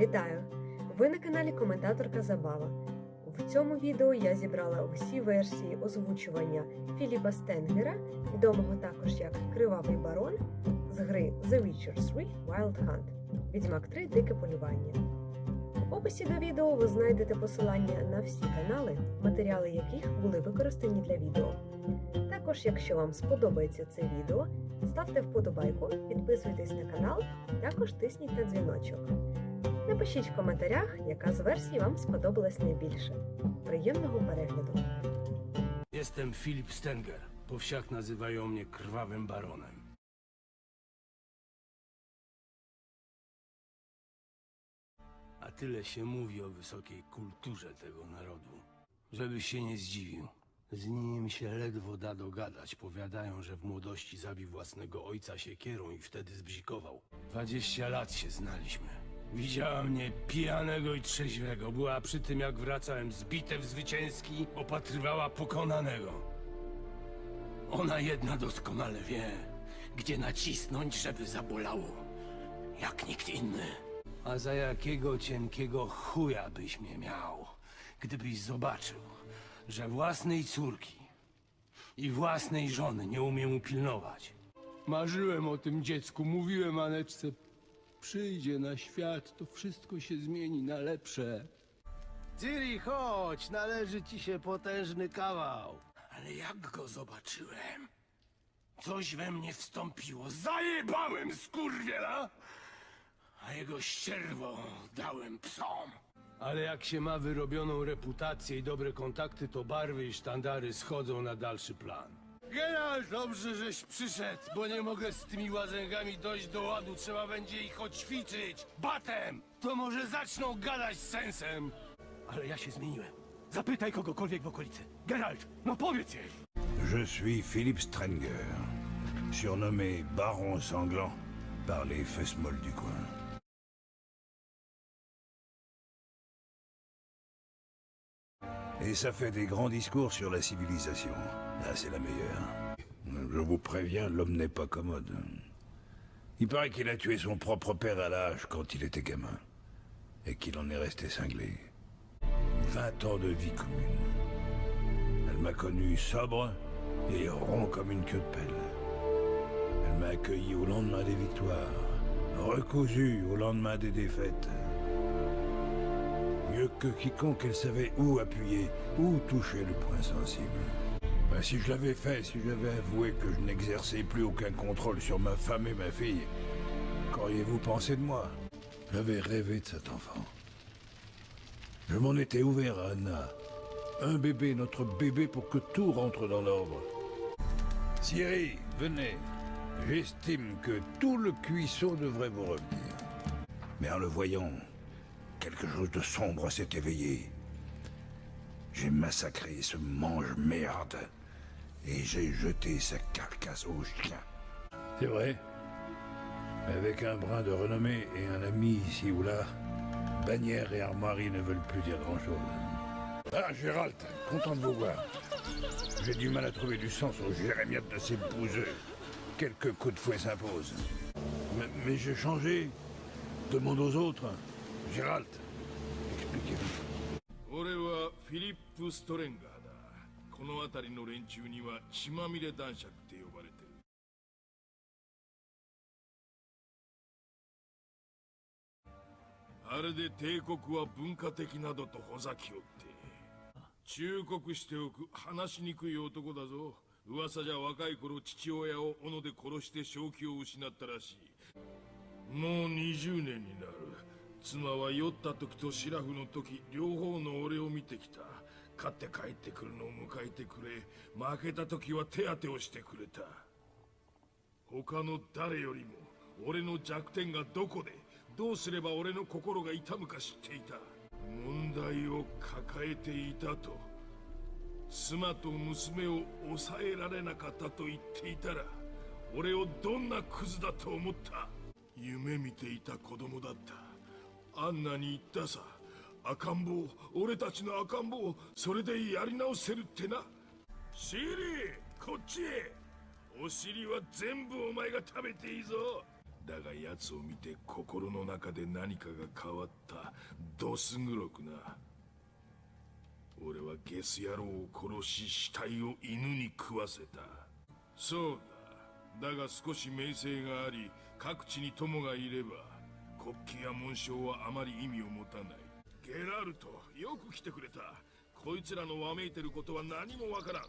Вітаю! Ви на каналі Коментаторка Забава. В цьому відео я зібрала усі версії озвучування Філіпа Стенгера, відомого також як Кривавий барон, з гри The Witcher 3 Wild Hunt, Відьмак 3 Дике полювання. В описі до відео ви знайдете посилання на всі канали, матеріали яких були використані для відео. Також, якщо вам сподобається це відео, ставте вподобайку, підписуйтесь на канал, також тисніть на дзвіночок. Напишіть в коментарях, яка з версій вам сподобалась найбільше. Приємного перегляду! Jestem Filip Stenger. Po wsiach nazywają mnie Krwawym Baronem. A tyle się mówi o wysokiej kulturze tego narodu. Żebyś się nie zdziwił. Z nim się ledwo da dogadać. Powiadają, że w młodości zabił własnego ojca siekierą i wtedy zbzikował. Dwadzieścia lat się znaliśmy. Widziała mnie pijanego i trzeźwego. Była przy tym, jak wracałem z bitew zwycięski, opatrywała pokonanego. Ona jedna doskonale wie, gdzie nacisnąć, żeby zabolało. Jak nikt inny. A za jakiego cienkiego chuja byś mnie miał, gdybyś zobaczył, że własnej córki i własnej żony nie umiem upilnować. Marzyłem o tym dziecku, mówiłem Aneczce, przyjdzie na świat, to wszystko się zmieni na lepsze. Ciri, chodź, należy ci się potężny kawał. Ale jak go zobaczyłem, coś we mnie wstąpiło. Zajebałem skurwiela, a jego ścierwo dałem psom. Ale jak się ma wyrobioną reputację i dobre kontakty, to barwy i sztandary schodzą na dalszy plan. Geralt, dobrze, żeś przyszedł, bo nie mogę z tymi łazęgami dojść do ładu. Trzeba będzie ich oćwiczyć. Batem! To może zaczną gadać z sensem. Ale ja się zmieniłem. Zapytaj kogokolwiek w okolicy. Geralt, no powiedz jej! Je suis Philippe Strenger, surnommé Baron Sanglant par les fesses molles du coin. Et ça fait des grands discours sur la civilisation. Là, c'est la meilleure. Je vous préviens, l'homme n'est pas commode. Il paraît qu'il a tué son propre père à l'âge quand il était gamin. Et qu'il en est resté cinglé. 20 ans de vie commune. Elle m'a connu sobre et rond comme une queue de pelle. Elle m'a accueilli au lendemain des victoires, recousu au lendemain des défaites. Mieux que quiconque, elle savait où appuyer, où toucher le point sensible. Ben, si je l'avais fait, si j'avais avoué que je n'exerçais plus aucun contrôle sur ma femme et ma fille, qu'auriez-vous pensé de moi? J'avais rêvé de cet enfant. Je m'en étais ouvert à Anna. Un bébé, notre bébé, pour que tout rentre dans l'ordre. Siri, venez. J'estime que tout le cuisseau devrait vous revenir. Mais en le voyant, quelque chose de sombre s'est éveillé. J'ai massacré ce mange-merde et j'ai jeté sa carcasse au chien. C'est vrai. Avec un brin de renommée et un ami ici ou là, bannière et armoirie ne veulent plus dire grand-chose. Ah, Gérald, content de vous voir. J'ai du mal à trouver du sens aux jérémiades de ces bouseux. Quelques coups de fouet s'imposent. Mais j'ai changé. Demande aux autres. Gérald, expliquez-vous. 俺はフィリップ・ストレンガーだ。この辺りの連中には血まみれ男爵って呼ばれてる。あれで帝国は文化的などとほざきおって忠告しておく話しにくい男だぞ。噂じゃ若い頃父親を斧で殺して正気を失ったらしい。もう20年になる。妻は酔った時とシラフの時両方の俺を見てきた。勝って帰ってくるのを迎えてくれ。負けた時は手当てをしてくれた。他の誰よりも俺の弱点がどこでどうすれば俺の心が痛むか知っていた。問題を抱えていたと妻と娘を抑えられなかったと言っていたら俺をどんなクズだと思った？夢見ていた子供だった。アンナに言ったさ。赤ん坊俺たちの赤ん坊それでやり直せるってな。シリーこっちへ。お尻は全部お前が食べていいぞ。だが奴を見て心の中で何かが変わった。ドス黒くな。俺はゲス野郎を殺し死体を犬に食わせた。そうだ。だが少し名声があり各地に友がいれば国旗や紋章はあまり意味を持たない。ゲラルトよく来てくれた。こいつらのわめいてることは何もわからん。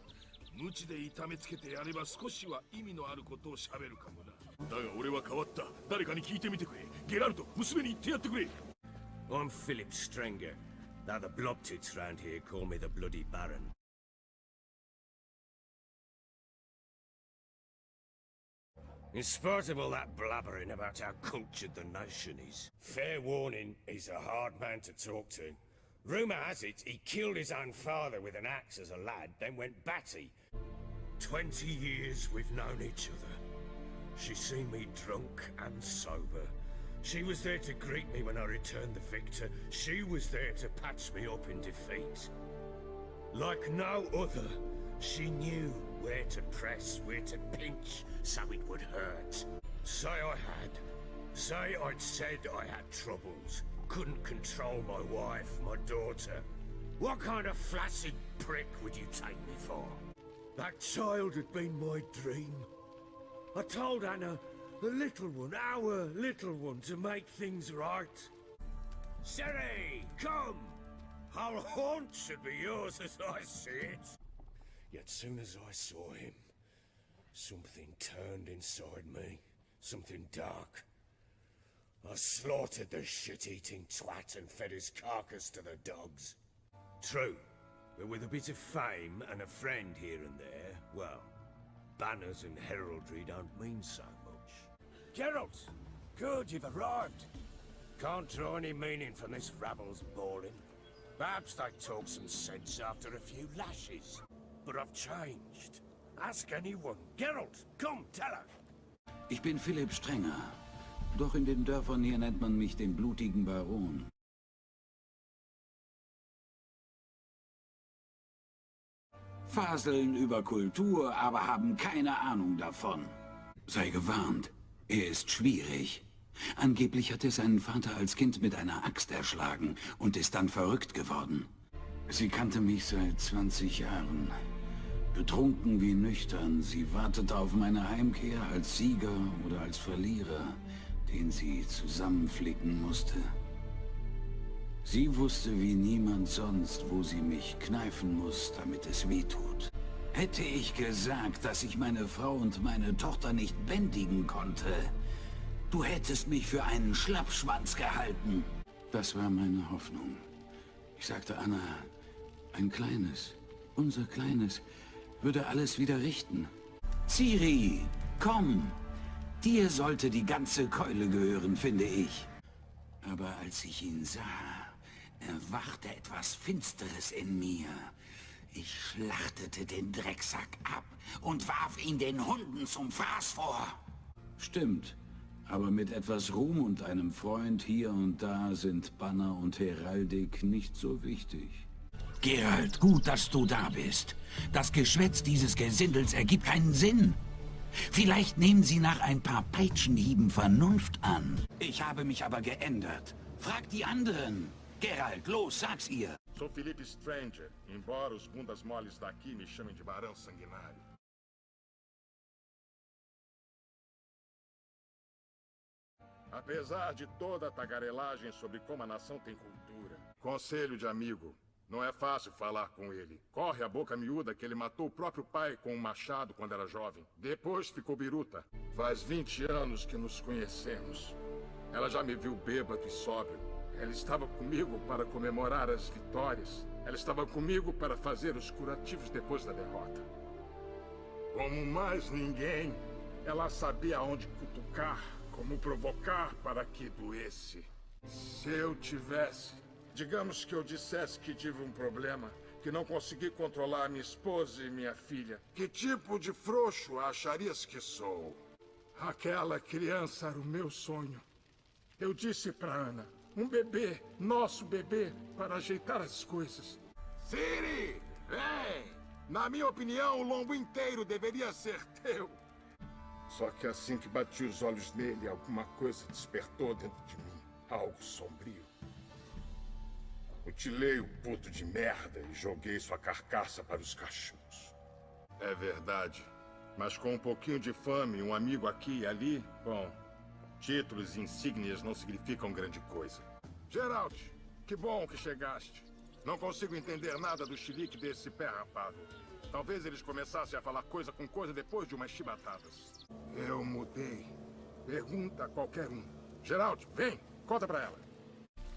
無知で痛めつけてやれば少しは意味のあることを喋るかもな。だが俺は変わった。誰かに聞いてみてくれ。ゲラルト娘に言ってやってくれ。I'm Philip Strenger. Now the blobtits round here call me the Bloody Baron. In spite of all that blabbering about how cultured the nation is, fair warning, he's a hard man to talk to. Rumour has it he killed his own father with an axe as a lad, then went batty. Twenty years we've known each other. She's seen me drunk and sober. She was there to greet me when I returned the victor. She was there to patch me up in defeat. Like no other, she knew where to press, where to pinch, so it would hurt. Say I had. Say I'd said I had troubles. Couldn't control my wife, my daughter. What kind of flaccid prick would you take me for? That child had been my dream. I told Anna, the little one, our little one, to make things right. Siri, come! Our haunt should be yours as I see it. Yet soon as I saw him, something turned inside me. Something dark. I slaughtered the shit-eating twat and fed his carcass to the dogs. True, but with a bit of fame and a friend here and there, well, banners and heraldry don't mean so much. Geralt! Good, you've arrived. Can't draw any meaning from this rabble's bawling. Perhaps they talk some sense after a few lashes. But I've changed. Ask anyone. Geralt, come, tell her. Ich bin Philipp Strenger. Doch in den Dörfern hier nennt man mich den blutigen Baron. Faseln über Kultur, aber haben keine Ahnung davon. Sei gewarnt, er ist schwierig. Angeblich hat er seinen Vater als Kind mit einer Axt erschlagen und ist dann verrückt geworden. Sie kannte mich seit 20 Jahren. Betrunken wie nüchtern, sie wartete auf meine Heimkehr als Sieger oder als Verlierer, den sie zusammenflicken musste. Sie wusste wie niemand sonst, wo sie mich kneifen muss, damit es weh tut. Hätte ich gesagt, dass ich meine Frau und meine Tochter nicht bändigen konnte, du hättest mich für einen Schlappschwanz gehalten. Das war meine Hoffnung. Ich sagte Anna, ein kleines, unser kleines, würde alles wieder richten. Ciri, komm! Dir sollte die ganze Keule gehören, finde ich. Aber als ich ihn sah, erwachte etwas Finsteres in mir. Ich schlachtete den Drecksack ab und warf ihn den Hunden zum Fraß vor. Stimmt. Aber mit etwas Ruhm und einem Freund hier und da sind Banner und Heraldik nicht so wichtig. Gerald, gut, dass du da bist. Das Geschwätz dieses Gesindels ergibt keinen Sinn. Vielleicht nehmen Sie nach ein paar Peitschenhieben Vernunft an. Ich habe mich aber geändert. Frag die anderen. Gerald, los, sag's ihr. Sou Felipe Stranger, embora os bundas moles daqui me chamem de Barão Sanguinário. Apesar de toda a tagarelagem sobre como a nação tem cultura, conselho de amigo, não é fácil falar com ele. Corre a boca miúda que ele matou o próprio pai com um machado quando era jovem. Depois ficou biruta. Faz 20 anos que nos conhecemos. Ela já me viu bêbado e sóbrio. Ela estava comigo para comemorar as vitórias. Ela estava comigo para fazer os curativos depois da derrota. Como mais ninguém, ela sabia aonde cutucar, como provocar para que doesse. Se eu tivesse, digamos que eu dissesse que tive um problema, que não consegui controlar minha esposa e minha filha, que tipo de frouxo acharias que sou? Aquela criança era o meu sonho. Eu disse para Ana, um bebê, nosso bebê, para ajeitar as coisas. Siri, vem! Na minha opinião, o lombo inteiro deveria ser teu. Só que assim que bati os olhos nele, alguma coisa despertou dentro de mim. Algo sombrio. Mutilei o puto de merda e joguei sua carcaça para os cachorros. É verdade. Mas com um pouquinho de fame, um amigo aqui e ali, bom, títulos e insígnias não significam grande coisa. Gerald, que bom que chegaste. Não consigo entender nada do chilique desse pé rapado. Talvez eles começassem a falar coisa com coisa depois de umas chibatadas. Eu mudei. Pergunta a qualquer um. Gerald, vem, conta pra ela.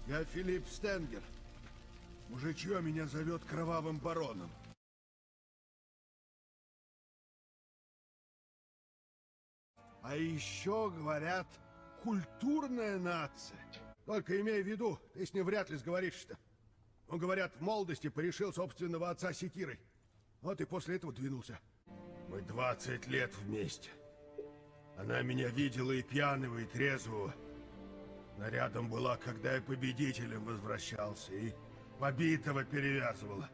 É Felipe Stenger, Мужичье меня зовет Кровавым Бароном. А еще, говорят, культурная нация. Только имей в виду, ты с ним вряд ли сговоришься-то. Он, говорят, в молодости порешил собственного отца секирой. Вот и после этого двинулся. Мы 20 лет вместе. Она меня видела и пьяного, и трезвого. Но рядом была, когда я победителем возвращался, и побитого перевязывала.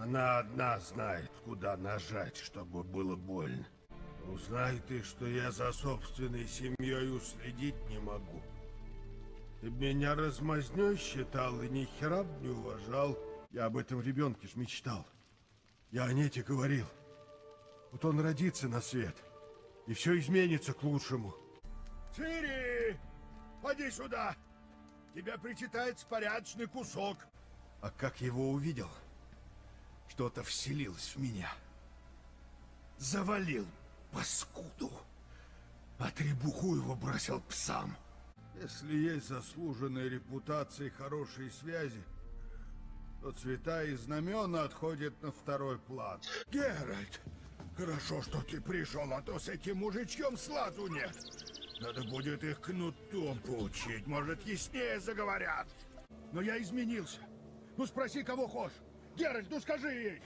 Она одна знает, куда нажать, чтобы было больно. Узнай ты, что я за собственной семьей уследить не могу. Ты меня размазнёй считал и ни хера не уважал. Я об этом ребенке ж мечтал. Я о Нете говорил. Вот он родится на свет, и все изменится к лучшему. Цири! Поди сюда! Тебя причитается порядочный кусок. А как его увидел, что-то вселилось в меня. Завалил паскуду. А требуху его бросил псам. Если есть заслуженная репутация и хорошие связи, то цвета и знамена отходят на второй план. Геральт, хорошо, что ты пришел, а то с этим мужичьем сладу нет. Надо будет их кнутом поучить, может, яснее заговорят. Но я изменился. Ну спроси, кого хочешь. Геральт, ну скажи ей.